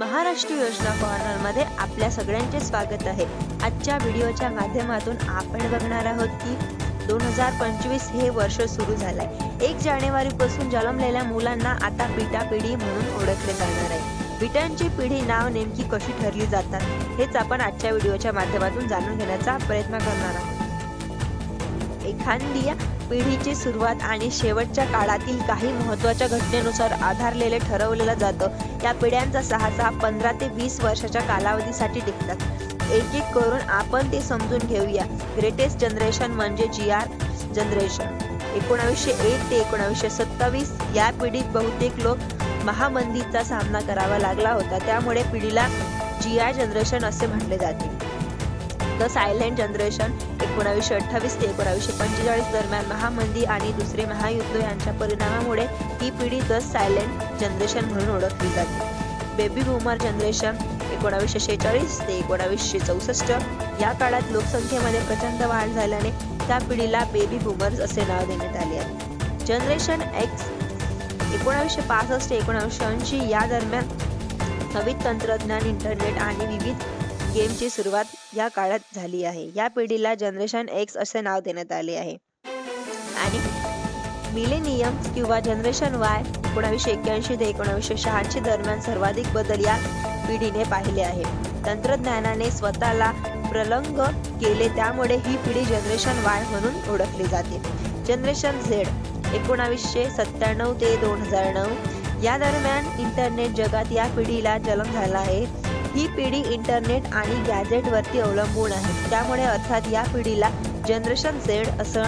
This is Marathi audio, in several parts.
महाराष्ट्र योजना कॉर्नरमध्ये आपल्या सगळ्यांचे स्वागत आहे. आजच्या व्हिडिओच्या माध्यमातून आपण बघणार आहोत की दोन हजार पंचवीस हे वर्ष सुरू झालंय. एक जानेवारीपासून जन्मलेल्या मुलांना आता पिटा पिढी म्हणून ओळखले जाणार आहे. बिटांची पिढी नाव नेमकी कशी ठरली जातात हेच आपण आजच्या व्हिडिओच्या माध्यमातून जाणून घेण्याचा प्रयत्न करणार आहोत. एखादी पिढीची सुरुवात आणि शेवटच्या काळातील काही महत्त्वाच्या घटनेनुसार आधारलेले ठरवलेलं जातं. या पिढ्यांचा सहा सहा पंधरा ते वीस वर्षाच्या कालावधीसाठी टिकतात एक एक करून आपण ते समजून घेऊया. ग्रेटेस्ट जनरेशन म्हणजे जी आर जनरेशन एकोणावीसशे एक ते एकोणावीसशे सत्तावीस या पिढीत बहुतेक लोक महामंदीचा सामना करावा लागला होता. त्यामुळे पिढीला जी आर जनरेशन असे म्हटले जाते. द सायलेंट जनरेशन एकोणावीसशे अठ्ठावीस ते एकोणावीसशे पंचेचाळीस दरम्यान महामंदी आणि दुसरे महायुद्ध यांच्या परिणामामुळे ही पिढी द सायलेंट जनरेशन म्हणून ओळखली जाते. बेबी बुमर जनरेशन एकोणावीसशे शेहेचाळीस ते एकोणावीसशे चौसष्ट या काळात लोकसंख्येमध्ये प्रचंड वाढ झाल्याने त्या पिढीला बेबी बुमर्स असे नाव देण्यात आले आहे. जनरेशन एक्स एकोणावीसशे पासष्ट ते एकोणावीसशे ऐंशी या दरम्यान नवीन तंत्रज्ञान इंटरनेट आणि विविध गेमची सुरुवात या काळात झाली आहे. या पिढीला जनरेशन एक्स असे नाव देण्यात आले आहे. आणि मिलेनियम किंवा जनरेशन वाय एकोणावीसशे एक्क्याऐंशी ते एकोणावीसशे शहाऐंशी दरम्यान सर्वाधिक बदल या पिढीने पाहिले आहे. तंत्रज्ञानाने स्वतःला प्रलंग केले त्यामुळे ही पिढी जनरेशन वाय म्हणून ओळखली जाते. जनरेशन झेड एकोणावीसशे सत्त्याण्णव ते दोन हजार नऊ या दरम्यान इंटरनेट जगात या पिढीला जन्म झाला आहे. ही पिढी इंटरनेट आणि गॅजेटवरती अवलंबून आहे. त्यामुळे अर्थात या पिढीला जनरेशन झेड असं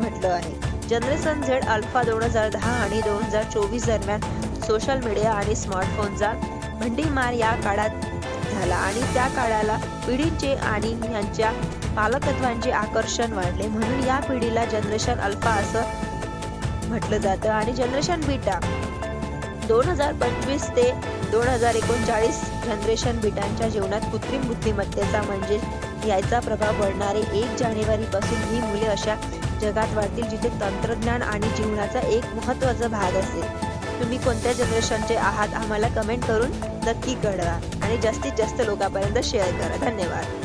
म्हटलं आहे. जनरेशन झेड अल्फा दोन हजार दहा आणि दोन हजार चोवीस दरम्यान सोशल मीडिया आणि स्मार्टफोनचा भंडीमार या काळात झाला आणि त्या काळाला पिढींचे आणि यांच्या पालकत्वांचे आकर्षण वाढले. म्हणून या पिढीला जनरेशन अल्फा असं म्हटलं जातं. आणि जनरेशन बीटा दोन हजार पंचवीस ते दोन हजार एकोणचाळीस जनरेशन बिटांच्या जीवनात कृत्रिम बुद्धिमत्तेचा म्हणजे याचा प्रभाव पडणारे एक जानेवारीपासून ही मुले अशा जगात वाढतील जिथे तंत्रज्ञान आणि जीवनाचा एक महत्त्वाचा भाग असेल. तुम्ही कोणत्या जनरेशनचे आहात आम्हाला कमेंट करून नक्की कळवा आणि जास्तीत जास्त लोकांपर्यंत शेअर करा. धन्यवाद.